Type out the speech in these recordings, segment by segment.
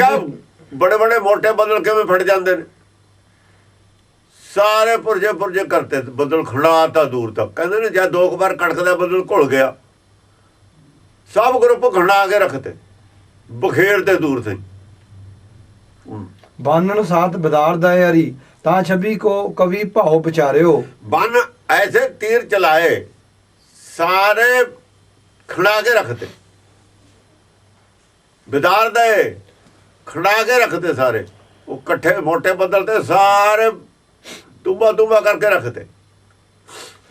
ਕਾ ਬੜੇ ਬੜੇ ਮੋٹے ਬਦਲ ਕਿਵੇਂ ਫਟ ਜਾਂਦੇ ਨੇ? ਸਾਰੇ ਪੁਰਜੇ ਪੁਰਜੇ ਕਰਤੇ ਬਦਲ ਖੜਾਤਾ ਦੂਰ ਤੱਕ। ਕਹਿੰਦੇ ਨੇ ਜਦ ਦੋ ਵਾਰ ਕੜਕਦਾ ਬਦਲ ਘੁਲ ਗਿਆ ਸਭ ਗਰੁੱਪ ਖੰਡਾ ਕੇ ਰੱਖਤੇ ਬਖੇਰ ਤੇ ਦੂਰ ਤੇ। ਬਾਨਣ ਸਾਥ ਬਦਾਰ ਦਾ ਯਾਰੀ ਤਾਂ ਛਬੀ ਕੋ ਕਵੀ ਭਾਉ ਵਿਚਾਰਿਓ। ਬਨ ਐਸੇ ਤੀਰ ਚਲਾਏ ਸਾਰੇ ਖੜਾ ਕੇ ਰੱਖਤੇ। ਬਿਦਾਰ ਦੇ ਖੜਾ ਕੇ ਰੱਖਦੇ ਸਾਰੇ। ਉਹ ਇਕੱਠੇ ਮੋਟੇ ਬੱਦਲ ਤੇ ਸਾਰੇ ਤੂਬਾ ਤੂਬਾ ਕਰਕੇ ਰੱਖਦੇ।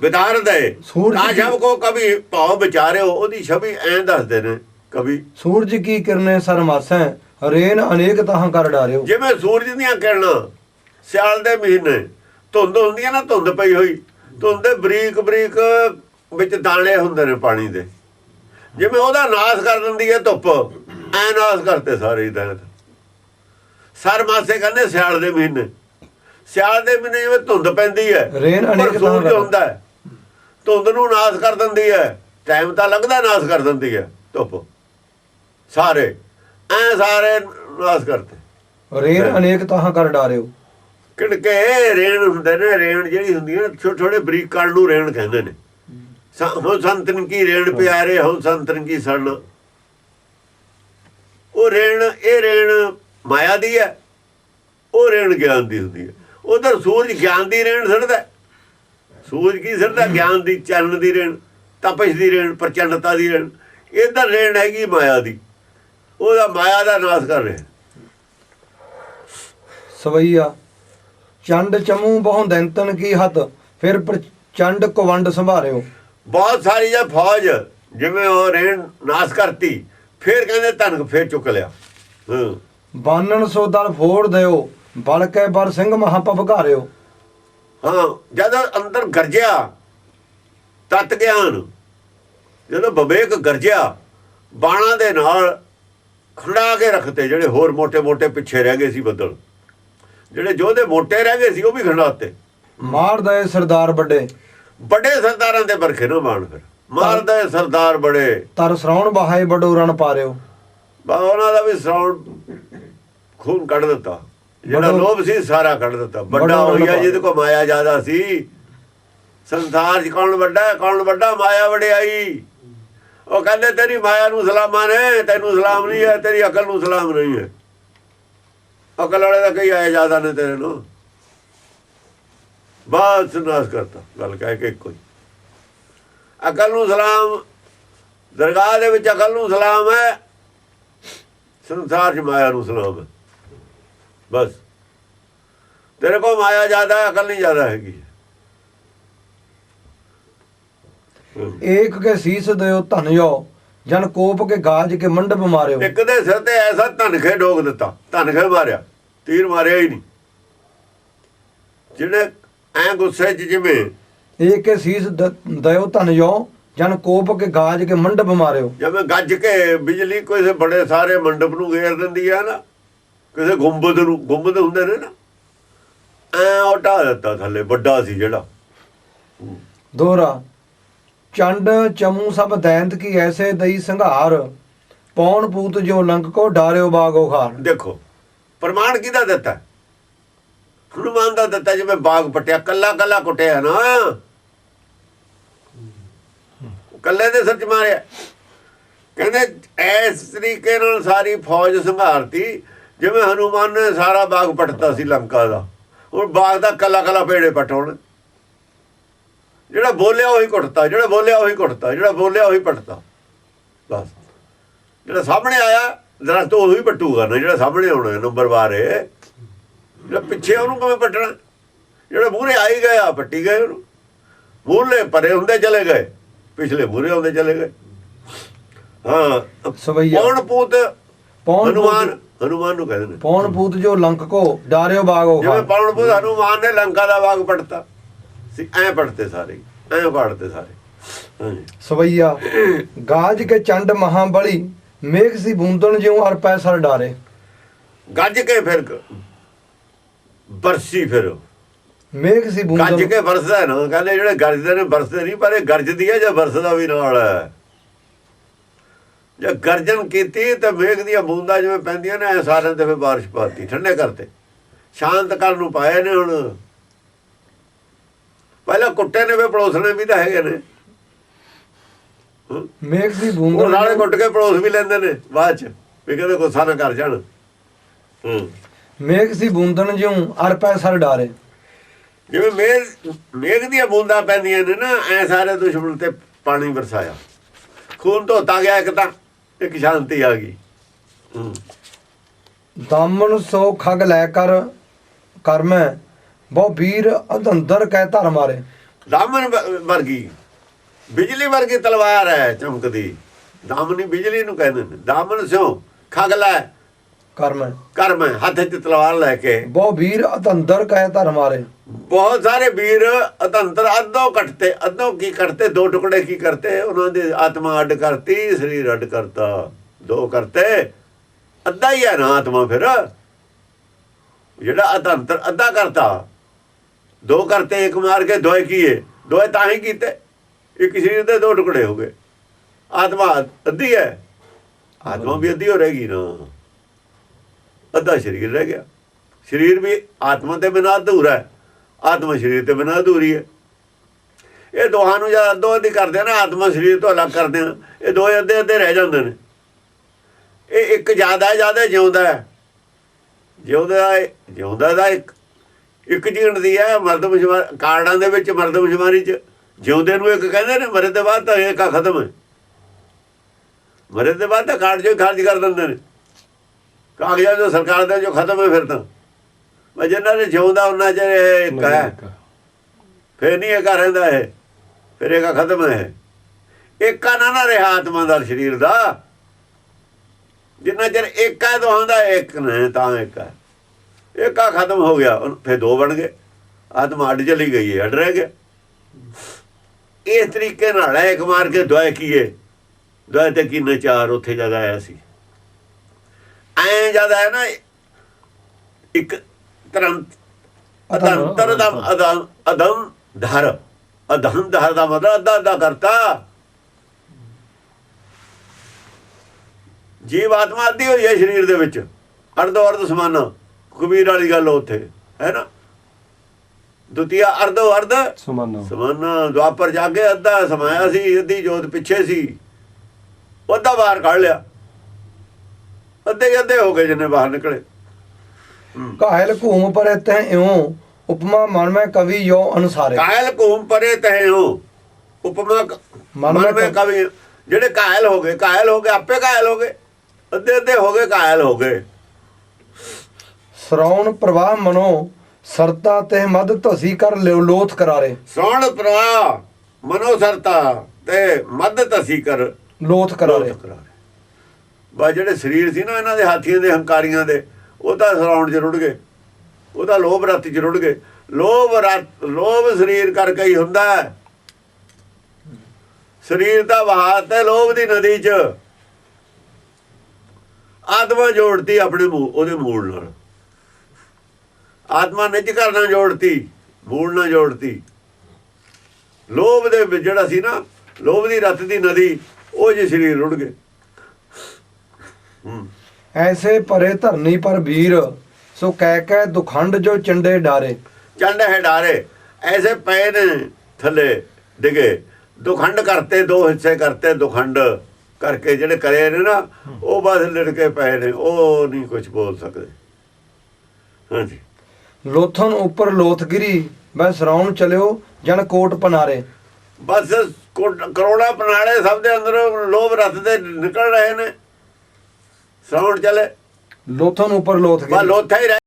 ਵਿਦਾਰਨ ਦੇ। ਨਾ ਜਬ ਕੋ ਕਵੀ ਭਾਉ ਵਿਚਾਰਿਓ ਉਹਦੀ ਛਵੀ ਐਂ ਦੱਸਦੇ ਨੇ ਕਵੀ ਸੂਰਜ ਕੀ ਕਿਰਨੇ ਸਰਮਾਸੈ ਰੇਨ ਅਨੇਕ ਤਾਹਾਂ ਕਰ ਡਾਰਿਓ। ਜਿਵੇਂ ਸੂਰਜ ਦੀਆਂ ਕਿਰਨਾਂ ਸਿਆਲ ਦੇ ਮਹੀਨੇ ਧੁੰਦ ਹੁੰਦੀ ਹੈ ਨਾ ਧੁੰਦ ਪਈ ਹੋਈ। ਧੁੰਦ ਦੇ ਬਰੀਕ ਬਰੀਕ ਵਿੱਚ ਦਾਣੇ ਹੁੰਦੇ ਨੇ ਪਾਣੀ ਦੇ। ਜਿਵੇਂ ਉਹਦਾ ਨਾਸ ਕਰ ਦਿੰਦੀ ਹੈ ਧੁੱਪ ਐ ਨਾਸ ਕਰਤੇ ਸਾਰੇ ਹੀ ਸਰ ਮਾਸੇ ਕਹਿੰਦੇ ਸਿਆਲ ਦੇ ਮਹੀਨੇ। ਸਿਆਲ ਦੇ ਮਹੀਨੇ ਜਿਵੇਂ ਧੁੰਦ ਪੈਂਦੀ ਹੈ ਰੇਨ ਅਨੇਕ ਸੂਰਜ। ਹੁੰਦਾ ਹੈ। ਧੁੰਦ ਨੂੰ ਨਾਸ ਕਰ ਦਿੰਦੀ ਹੈ। ਟਾਈਮ ਤਾਂ ਲੱਗਦਾ ਨਾਸ ਕਰ ਦਿੰਦੀ ਹੈ। ਧੁੱਪ। ਸਾਰੇ। ਐ ਸਾਰੇ ਨਾਸ ਕਰਤੇ। ਰੇਨ ਅਨੇਕ ਤਾਹਾਂ ਕਰ ਡਾਰਿਓ। ਕਿਣਕੇ ਰੇਣ ਹੁੰਦੇ ਨੇ ਰੇਣ ਜਿਹੜੀ ਹੁੰਦੀ ਹੈ ਛੋਟੇ ਛੋਟੇ ਬਰੀਕ ਕਣ ਨੂੰ ਰੇਣ ਕਹਿੰਦੇ ਨੇ। ਹੋ ਸੰਤਨ ਕੀ ਰੇਣ ਪਿਆਰੇ ਹੋ ਸੰਤਨ ਕੀ ਸਣ। ਉਹ ਰੇਣ ਇਹ ਰੇਣ ਮਾਇਆ ਦੀ ਹੈ ਉਹ ਰੇਣ ਗਿਆਨ ਦੀ ਹੁੰਦੀ ਹੈ। ਉਧਰ ਸੂਰਜ ਗਿਆਨ ਦੀ ਰੇਣ ਸੜਦਾ। ਸੂਰਜ ਕੀ ਸੜਦਾ ਗਿਆਨ ਦੀ ਚੰਨ ਦੀ ਰੇਣ ਤਪਸ਼ ਦੀ ਰੇਣ ਪ੍ਰਚੰਡਤਾ ਦੀ ਰੇਣ ਇਧਰ ਰੇਣ ਹੈਗੀ ਮਾਇਆ ਦੀ। ਉਹਦਾ ਮਾਇਆ ਦਾ ਨਾਸ਼ ਕਰ ਰਿਹਾ ਸਵਈਆ ਚੰਡ ਚਮੂ ਬਹੁ ਦੈਂਤਨ ਕੀ ਹੱਤ ਫਿਰ ਪ੍ਰਚੰਡ ਕਵੰਡ ਸੰਭਾਰਿਓ। ਬਹੁਤ ਸਾਰੀ ਜੇ ਫੌਜ ਜਿਵੇਂ ਉਹ ਰੇਣ ਨਾਸ ਕਰਤੀ ਫਿਰ ਕਹਿੰਦੇ ਧਨਕ ਫੇਰ ਚੁੱਕ ਲਿਆ। ਹਾਂ। ਬਾਨਣ ਸੋ ਦਲ ਫੋੜ ਦਿਓ ਬਲਕੇ ਬਰ ਸਿੰਘ ਮਹਾਪਵ ਘਾਰਿਓ। ਹਾਂ ਜਦ ਅੰਦਰ ਗਰਜਿਆ ਤਤ ਗਿਆਨ ਜਦੋਂ ਬਵੇਕ ਗਰਜਿਆ ਬਾਣਾ ਦੇ ਨਾਲ ਖੜਾ ਕੇ ਰੱਖਤੇ ਜਿਹੜੇ ਹੋਰ ਮੋਟੇ ਮੋਟੇ ਪਿੱਛੇ ਰਹਿ ਗਏ ਸੀ ਬੱਦਲ। ਜਿਹੜੇ ਜੋਧੇ ਮੋਟੇ ਰਹਿ ਗਏ ਸੀ ਉਹ ਵੀ ਖੜਾਤੇ ਮਾਰਦਾ ਏ ਸਰਦਾਰ ਵੱਡੇ। ਵੱਡੇ ਸਰਦਾਰਾਂ ਦੇ ਬਰਖੇ ਨਾ ਬਾਣ ਫਿਰ। ਮਾਰਦਾ ਏ ਸਰਦਾਰ ਬੜੇ ਤਰਸਰਾਉਣ ਬਹਾਏ ਬੜੋ ਰਣ ਪਾਰਿਓ। ਬਾ ਉਹਨਾਂ ਦਾ ਵੀ ਸਾਊਂਡ ਖੂਨ ਕੱਢ ਦਿੱਤਾ। ਜਿਹੜਾ ਲੋਭ ਸੀ ਸਾਰਾ ਕੱਢ ਦਿੱਤਾ। ਵੱਡਾ ਹੋਇਆ ਲੰਬਾ। ਜਿਹਦੇ ਕੋ ਮਾਇਆ ਜ਼ਿਆਦਾ ਸੀ। ਸੰਸਾਰ 'ਚ ਕੌਣ ਵੱਡਾ ਹੈ ਕੌਣ ਵੱਡਾ ਮਾਇਆ ਵਡਿਆਈ? ਉਹ ਕਹਿੰਦੇ ਤੇਰੀ ਮਾਇਆ ਨੂੰ ਸਲਾਮਾਂ ਨੇ ਤੈਨੂੰ ਸਲਾਮ ਨਹੀਂ ਹੈ ਤੇਰੀ ਅਕਲ ਨੂੰ ਸਲਾਮ ਨਹੀਂ ਹੈ। ਅਕਲ ਵਾਲੇ ਦਾ ਕਈ ਆਇਆ ਜ਼ਿਆਦਾ ਨੇ ਤੇਰੇ ਨੂੰ। ਬਾਤ ਨਾਸ ਕਰਤਾ ਗੱਲ ਕਹਿ ਕੇ ਕੋਈ ਅਕਲ ਨੂੰ ਸਲਾਮ ਦਰਗਾਹ ਦੇ ਵਿੱਚ ਅਕਲ ਨੂੰ ਸਲਾਮ ਹੈ। ਸੰਸਾਰ 'ਚ ਮਾਇਆ ਨੂੰ ਸਲਾਮ ਬਸ। ਤੇਰੇ ਕੋਲ ਮਾਇਆ ਜ਼ਿਆਦਾ ਅਕਲ ਨਹੀਂ ਜ਼ਿਆਦਾ ਹੈਗੀ। ਏਕ ਕੇ ਸੀਸ ਦਿਓ ਧਨਿਓ ਜਨ ਕੋਪ ਕੇ ਗਾਜ ਕੇ ਮੰਡਪ ਮਾਰਿਓ। ਇੱਕ ਦੇ ਸਿਰ ਤੇ ਐਸਾ ਧਨਖੇ ਡੋਗ ਦਿੱਤਾ ਧਨਖੇ ਮਾਰਿਆ ਤੀਰ ਮਾਰਿਆ ਹੀ ਨਹੀਂ। ਜਿਹੜੇ ਐ ਗੁੱਸੇ 'ਚ ਜਿਵੇਂ ਏਕ ਕੇ ਸੀਸ ਦਿਓ ਧਨਿਓ ਜਨ ਕੋਪ ਕੇ ਗਾਜ ਕੇ ਮੰਡਪ ਮਾਰਿਓ। ਜਿਵੇਂ ਗੱਜ ਕੇ ਬਿਜਲੀ ਕਿਸੇ ਬੜੇ ਸਾਰੇ ਮੰਡਪ ਨੂੰ ਘੇਰ ਦਿੰਦੀ ਹੈ ਨਾ ਕਿਸੇ ਗੁੰਬਦ ਨੂੰ ਗੁੰਬਦ ਹੁੰਦੇ ਨੇ ਨਾ ਐ ਢਾਹ ਦਿੱਤਾ ਥੱਲੇ ਵੱਡਾ ਸੀ ਜਿਹੜਾ। ਦੋਹਰਾ ਚੰਡ ਚਮੂ ਸਭ ਦੈਂਤ ਕੀ ਐਸੇ ਦਈ ਸੰਘਾਰ ਪੌਣ ਪੂਤ ਜੋ ਲੰਕ ਕੋ ਡਾਰਿਓ ਬਾਗੋ ਖਾਰ। ਦੇਖੋ ਪ੍ਰਮਾਣ ਕਿਹਦਾ ਦਿੱਤਾ? ਹਨੂਮਾਨ ਦਾ ਦਿੱਤਾ ਜਿਵੇਂ ਬਾਗ ਪਟਿਆ ਕੱਲਾ ਕੱਲਾ ਕੁੱਟਿਆ ਨਾ। ਕੱਲੇ ਦੇ ਸਿਰ ਚ ਮਾਰਿਆ। ਕਹਿੰਦੇ ਐਸ ਤਰੀਕੇ ਨਾਲ ਸਾਰੀ ਫੌਜ ਸੰਘਾਰਤੀ, ਜਿਵੇਂ ਹਨੂਮਾਨ ਨੇ ਸਾਰਾ ਬਾਗ ਪਟਤਾ ਸੀ ਲੰਕਾ ਦਾ। ਹੁਣ ਬਾਗ ਦਾ ਕੱਲਾ ਕੱਲਾ ਪੇੜੇ ਪਟਾਉਣ ਜਿਹੜਾ ਬੋਲਿਆ ਉਹੀ ਕੁੱਟਤਾ ਜਿਹੜਾ ਬੋਲਿਆ ਉਹੀ ਕੁੱਟਤਾ ਜਿਹੜਾ ਬੋਲਿਆ ਉਹੀ ਪਟਤਾ ਬਸ। ਜਿਹੜਾ ਸਾਹਮਣੇ ਆਇਆ ਦਰਖਤ ਉਹੀ ਹੀ ਪੱਟੂਗਾ ਨਾ, ਜਿਹੜਾ ਸਾਹਮਣੇ ਆਉਣਾ ਨੰਬਰ ਬਾਰੇ। ਜਿਹੜਾ ਪਿੱਛੇ ਉਹਨੂੰ ਕਿਵੇਂ ਪੱਟਣਾ? ਜਿਹੜੇ ਮੂਹਰੇ ਆਈ ਗਏ ਆ ਪੱਟੀ ਗਏ ਉਹਨੂੰ। ਮੂਹਰੇ ਪਰੇ ਹੁੰਦੇ ਚਲੇ ਗਏ। ਪਿਛਲੇ ਮੂਹਰੇ ਹੁੰਦੇ ਚਲੇ ਗਏ। ਹਾਂ ਸਵਈਆ ਪੌਣ ਪੂਤ ਪੌਣ ਹਨੂਮਾਨ ਹਨੂਮਾਨ ਨੂੰ ਕਹਿੰਦੇ ਨੇ। ਪੌਣ ਪੂਤ ਜੋ ਲੰਕ ਕੋ ਡਾਰਿਓ ਬਾਗੋ ਜਿਵੇਂ ਪੌਣ ਪੂਤ ਹਨੂਮਾਨ ਨੇ ਲੰਕਾ ਦਾ ਬਾਗ ਪੜਤਾ। ਸੀ ਐ ਪੜਤੇ ਸਾਰੇ ਐ ਪੜਤੇ ਸਾਰੇ। ਸਵਈਆ ਗਾਜ ਕੇ ਚੰਡ ਮਹਾ ਬਲੀ ਮੇਘ ਸੀ ਬੂੰਦਣ ਜਿਉ ਅਰ ਪੈ ਸਰ ਡਾਰੇ। ਗੱਜ ਕੇ ਫਿਰ ਬਰਸੀ ਫਿਰ ਮੇਘ ਸੀ ਗੱਜ ਬੂੰਦਣ ਕੇ ਵਰਸਦਾ ਨਾ ਕਹਿੰਦੇ ਜਿਹੜੇ ਗਰਜਦੇ ਨੇ ਵਰਸਦੇ ਨਹੀਂ ਪਰ ਇਹ ਗਰਜਦੀ ਹੈ ਜਾਂ ਵਰਸਦਾ ਵੀ ਨਾਲ? ਹੈ ਜੇ ਗਰਜਨ ਕੀਤੀ ਤੇ ਮੇਘ ਦੀਆਂ ਬੂੰਦਾਂ ਜਿਵੇਂ ਪੈਂਦੀਆਂ ਨੇ ਐ ਸਾਰਿਆਂ ਤੇ ਫਿਰ ਬਾਰਿਸ਼ ਪਾਤੀ ਠੰਡੇ ਕਰਤੇ ਸ਼ਾਂਤ ਕਰਨ ਨੂੰ ਪਾਏ ਨੇ ਹੁਣ। ਪਹਿਲਾਂ ਕੁੱਟੇ ਨੇ ਵੀ ਪੜੋਸਣੇ ਵੀ ਤਾਂ ਹੈਗੇ ਨੇ। ਮੇਘ ਦੀ ਬੂੰਦ ਨਾਲੇ ਕੁੱਟ ਕੇ ਪੜੋਸ ਵੀ ਲੈਂਦੇ ਨੇ ਬਾਅਦ ਚ ਵੀ ਕਹਿੰਦੇ ਗੁੱਸਾ ਨਾ ਕਰ ਜਾਣ। ਹੂੰ। ਮੇਘ ਸੀ ਬੂੰਦਨ ਜਿਉ ਅਰ ਪੈ ਸਰ ਡਾਰੇ। ਜਿਵੇਂ ਮੇਘ ਮੇਘ ਦੀਆਂ ਬੂੰਦਾਂ ਪੈਂਦੀਆਂ ਨੇ ਨਾ ਐ ਸਾਰੇ ਦੁਸ਼ਮਣ ਤੇ ਪਾਣੀ ਵਰਸਾਇਆ। ਖੂਨ ਧੋਤਾ ਗਿਆ ਇੱਕ ਤਾਂ ਇੱਕ ਸ਼ਾਂਤੀ ਆ ਗਈ। ਦਾਮਨ ਸੋ ਖਗ ਲੈ ਕਰ ਕਰਮੈ ਬਹੁ ਵੀਰ ਅਧੰਦਰ ਕਹਿ ਧਰ ਮਾਰੇ। ਦਾਮਨ ਵਰਗੀ ਬਿਜਲੀ ਵਰਗੀ ਤਲਵਾਰ ਹੈ ਚਮਕਦੀ। ਦਾਮਨੀ ਬਿਜਲੀ ਨੂੰ ਕਹਿੰਦੇ ਨੇ ਦਾਮਨ ਸਿਓ ਖਗ ਲੈ। ਕਰਮੈ ਕਰਮ ਹੈ, ਹੱਥ 'ਚ ਤਲਵਾਰ ਲੈ ਕੇ। ਬਹੁ ਵੀਰ ਅਧੰਦਰ ਕਹਿ ਧਰ ਮਾਰੇ ਬਹੁਤ ਸਾਰੇ ਵੀਰ ਅਤੰਤਰ ਅੱਧੋ ਕੱਟਤੇ ਅੱਧੋ ਕੀ ਕਰਤੇ ਦੋ ਟੁਕੜੇ ਕੀ ਕਰਤੇ ਉਹਨਾਂ ਦੀ ਆਤਮਾ ਅੱਡ ਕਰਤੀ ਸਰੀਰ ਅੱਡ ਕਰਤਾ ਦੋ ਕਰਤੇ। ਅੱਧਾ ਹੀ ਹੈ ਨਾ ਆਤਮਾ ਫਿਰ। ਜਿਹੜਾ ਅਤੰਤਰ ਅੱਧਾ ਕਰਤਾ ਦੋ ਕਰਤੇ ਇੱਕ ਮਾਰ ਕੇ ਦੋਏ ਕੀਏ। ਦੋਏ ਤਾਂ ਹੀ ਕੀਤੇ। ਇੱਕ ਸਰੀਰ ਦੇ ਦੋ ਟੁਕੜੇ ਹੋ ਗਏ। ਆਤਮਾ ਅੱਧੀ ਹੈ। ਆਤਮਾ ਵੀ ਅੱਧੀ ਹੋ ਰਹੇਗੀ ਨਾ। ਅੱਧਾ ਸਰੀਰ ਰਹਿ ਗਿਆ। ਸਰੀਰ ਵੀ ਆਤਮਾ ਦੇ ਬਿਨਾਂ ਅਧੂਰਾ ਹੈ। ਆਤਮਾ ਸਰੀਰ ਤੇ ਬਿਨਾਂ ਅਧੂਰੀ ਹੈ। ਇਹ ਦੋਹਾਂ ਨੂੰ ਜਦ ਅੱਧੋ ਅੱਧੀ ਕਰਦੇ ਆ ਨਾ, ਆਤਮਾ ਸਰੀਰ ਤੋਂ ਅਲੱਗ ਕਰਦੇ ਆ। ਇਹ ਦੋਏ ਅੱਧੇ ਅੱਧੇ ਰਹਿ ਜਾਂਦੇ ਨੇ। ਇਹ ਇੱਕ ਜ਼ਿਆਦਾ ਜ਼ਿਆਦਾ ਜਿਉਂਦਾ ਹੈ। ਜਿਉਂਦਾ ਹੈ- ਜਿਉਂਦਾ ਦਾ ਇੱਕ ਇੱਕ ਜੀਣ ਦੀ ਹੈ ਮਰਦਮਸ਼ੁਮਾਰ ਕਾਰਡਾਂ ਦੇ ਵਿੱਚ ਮਰਦਮਸ਼ੁਮਾਰੀ ਚ। ਜਿਉਂਦੇ ਨੂੰ ਇੱਕ ਕਹਿੰਦੇ ਨੇ, ਮਰੇ ਦੇ ਬਾਅਦ ਤਾਂ ਇਹ ਕਾ ਖਤਮ। ਹੈ ਮਰੇ ਦੇ ਬਾਅਦ ਤਾਂ ਕਾਰਡ ਜੋ ਖਾਰਜ ਕਰ ਦਿੰਦੇ ਨੇ। ਕਾਗਜ਼ਾਂ ਜੋ ਸਰਕਾਰ ਦੇ ਜੋ ਖਤਮ ਹੈ ਫਿਰ ਤਾਂ। ਮੈਂ ਜਿੰਨਾ ਨੇ ਜਿਉਂਦਾ ਉਹਨਾਂ ਚਿਰ ਇਹ ਇੱਕ ਹੈ। ਫਿਰ ਨਹੀਂ ਇਹ ਰਹਿੰਦਾ ਇਹ। ਫਿਰ ਇਹ ਖਤਮ ਹੈ। ਏਕਾ ਨਾ ਨਾ ਰਿਹਾ ਆਤਮਾ ਦਾ ਸਰੀਰ ਦਾ। ਜਿੰਨਾ ਚਿਰ ਏਕਾ ਦੋਹਾਂ ਦਾ ਇੱਕ ਨੇ ਤਾਂ ਏਕਾ ਏਕਾ ਖਤਮ ਹੋ ਗਿਆ। ਫਿਰ ਦੋ ਬਣ ਗਏ। ਆਤਮਾ ਅੱਡ ਚਲੀ ਗਈ ਹੈ ਅੱਡ ਰਹਿ ਗਿਆ। ਇਸ ਤਰੀਕੇ ਨਾਲ ਇੱਕ ਮਾਰ ਕੇ ਦੁਆਏ ਕੀਏ। ਦੁਆਏ ਤੇ ਕਿੰਨੇ ਚਾਰ ਉੱਥੇ ਜਗ੍ਹਾ ਆਇਆ ਸੀ। ਐ ਜ਼ਿਆਦਾ ਹੈ ਨਾ ਇੱਕ ਤਰੰਤ ਅਦੰਤਰ ਦਾ ਅਦਮ ਅਦਮ ਧਰ। ਅਦਮ ਧਰ ਦਾ ਮਤਲਬ ਅੱਧਾ ਅੱਧਾ ਕਰਤਾ। ਜੀਵ ਆਤਮਾ ਅੱਧੀ ਹੋਈ ਹੈ ਸਰੀਰ ਦੇ ਵਿੱਚ। ਅਰਧੋ ਅਰਧ ਸਮਾਨਾ ਕਬੀਰ ਵਾਲੀ ਗੱਲ ਉੱਥੇ ਹੈ ਨਾ? ਦੁਤੀਆ ਅਰਧੋ ਅਰਧ ਸਮਾਨਾ। ਸਮਾਨਾ ਦੁਆਪਰ ਜਾ ਕੇ ਅੱਧਾ ਸਮਾਇਆ ਸੀ ਅੱਧੀ ਜੋਤ ਪਿੱਛੇ ਸੀ। ਉਹ ਅੱਧਾ ਬਾਹਰ ਕੱਢ ਲਿਆ। ਅੱਧੇ ਅੱਧੇ ਹੋ ਗਏ ਜਿੰਨੇ ਬਾਹਰ ਨਿਕਲੇ। ਕਾਹਲ ਘੂਮ ਪਰੇ ਤੈ ਇਉ ਉਪਮਾ ਮਨ ਮੈਂ ਕਵੀ ਯੋ ਅਨੁਸਾਰੇ। ਕਾਇਲ ਘੂਮ ਪਰੇ ਤਹਿ ਹੋ ਉਪਮਾ ਮਨ ਮੈਂ ਕਵੀ ਜਿਹੜੇ ਕਾਇਲ ਹੋ ਗਏ ਕਾਇਲ ਹੋ ਗਏ ਆਪੇ ਕਾਇਲ ਹੋ ਗਏ ਅੱਧੇ ਅੱਧੇ ਹੋ ਗਏ ਕਾਇਲ ਹੋ ਗਏ। ਸ਼ਰੌਣ ਪ੍ਰਵਾਹ ਮਨੋ ਸਰਤਾ ਤੇ ਮਦ ਧਸੀ ਕਰ ਲੋਥ ਕਰਾਰੇ। ਸੋਣ ਪ੍ਰਵਾਹ ਮਨੋ ਸਰਤਾ ਤੇ ਮਦ ਤਸੀ ਕਰ ਲੋਥ ਕਰਾਰੇ। ਬਾ ਜਿਹੜੇ ਸਰੀਰ ਸੀ ਨਾ, ਇਹਨਾਂ ਦੇ ਹਾਥੀਆਂ ਦੇ, ਹੰਕਾਰੀਆਂ ਦੇ, ਉਹ ਤਾਂ ਸਰਾਉਣ ਚ ਰੁੜ ਗਏ। ਉਹ ਤਾਂ ਲੋਭ ਰੱਤ ਚ ਰੁੜ ਗਏ। ਲੋਭ ਰੱਤ, ਲੋਭ ਸਰੀਰ ਕਰਕੇ ਹੀ ਹੁੰਦਾ ਹੈ। ਸਰੀਰ ਦਾ ਵਹਾਅ ਤੇ ਲੋਭ ਦੀ ਨਦੀ ਚ। ਆਤਮਾ ਜੋੜਤੀ ਆਪਣੇ ਮੂਲ ਉਹਦੇ ਮੂਲ ਨਾਲ। ਆਤਮਾ ਨਿਜ ਕਰਨਾ ਜੋੜਤੀ, ਮੂਲ ਨਾਲ ਜੋੜਤੀ। ਲੋਭ ਦੇ ਜਿਹੜਾ ਸੀ ਨਾ, ਲੋਭ ਦੀ ਰੱਤ ਦੀ ਨਦੀ, ਉਹ ਜੇ ਸਰੀਰ ਰੁੜ ਗਏ। ਐਸੇ ਭਰੇ ਧਰਨੀ ਪਰ ਵੀਰ ਸੋ ਕਹਿ ਕਹਿ ਦੁਖੰਡ ਜੋ ਚੰਡੇ ਡਾਰੇ। ਚੰਡ ਹੈ ਡਾਰੇ ਐਸੇ ਪਏ ਨੇ ਥੱਲੇ ਡਿਗੇ। ਦੁਖੰਡ ਕਰਤੇ ਦੋ ਹਿੱਸੇ ਕਰਤੇ ਦੁਖੰਡ ਕਰਕੇ ਜਿਹੜੇ ਕਰੇ ਨੇ ਨਾ ਉਹ ਬਸ ਲੜਕੇ ਪਏ ਨੇ ਉਹ ਨਹੀਂ ਕੁਝ ਬੋਲ ਸਕਦੇ। ਹਾਂਜੀ। ਲੋਥਨ ਉੱਪਰ ਲੋਥ ਗਿਰੀ ਮੈਂ ਸ਼ਰੌਣ ਚਲਿਓ ਜਨ ਕੋਟ ਪਨਾਰੇ। ਬਸ ਕਰੋੜਾ ਪਨਾਲੇ ਸਭ ਦੇ ਅੰਦਰ ਲੋਭ ਰਸ ਦੇ ਨਿਕਲ ਰਹੇ ਨੇ। ਸੌਣ ਚਲੇ। ਲੋਥਨ ਉੱਪਰ ਲੋਥ ਬਾ ਲੋਥਾ ਹੀ ਰਹਿ